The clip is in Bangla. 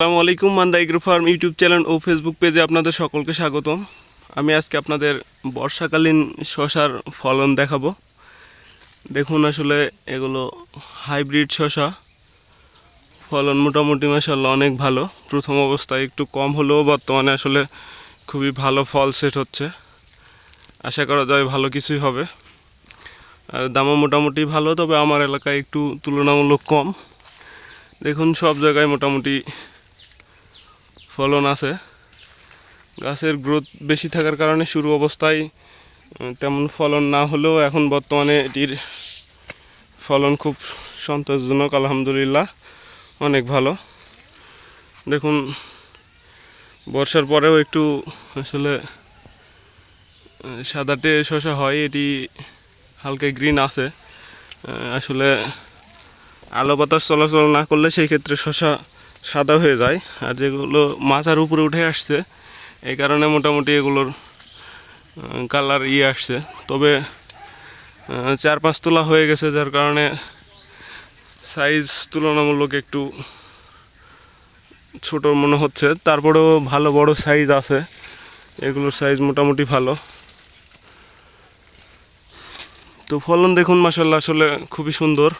আসসালামু আলাইকুম Manda agro farm YouTube channel ও ফেসবুক পেজে আপনাদের সকলকে স্বাগতম। আমি আজকে আপনাদের বর্ষাকালীন শশার ফলন দেখাবো। দেখুন আসলে এগুলো হাইব্রিড শশা। ফলন মোটামুটি মাসাল্লাহ অনেক ভালো। প্রথম অবস্থায় একটু কম হলেও বর্তমানে আসলে খুবই ভালো ফল সেট হচ্ছে। আশা করা যায় ভালো কিছুই হবে। আর দামও মোটামুটি ভালো, তবে আমার এলাকায় একটু তুলনামূলক কম। দেখুন সব জায়গায় মোটামুটি ফলন আছে। গাছের গ্রোথ বেশি থাকার কারণে শুরু অবস্থায় তেমন ফলন না হলেও এখন বর্তমানে এটির ফলন খুব সন্তোষজনক, আলহামদুলিল্লাহ, অনেক ভালো। দেখুন, বর্ষার পরেও একটু আসলে সাদাটে শশা হয়, এটি হালকা গ্রিন আছে। আসলে আলো বাতাস চলাচল না করলে সেই ক্ষেত্রে শশা সাদা হয়ে যায় আর যেগুলো মাথার উপরে উঠে আসছে, এই কারণে মোটামুটি এগুলোর কালার ইয়ে আসছে। তবে চার পাঁচ তোলা হয়ে গেছে, যার কারণে সাইজ তুলনামূলক একটু ছোট মনে হচ্ছে। তারপরেও ভালো বড় সাইজ আছে। এগুলোর সাইজ মোটামুটি ভালো। তো ফলন দেখুন মাসাল্লাহ আসলে খুবই সুন্দর।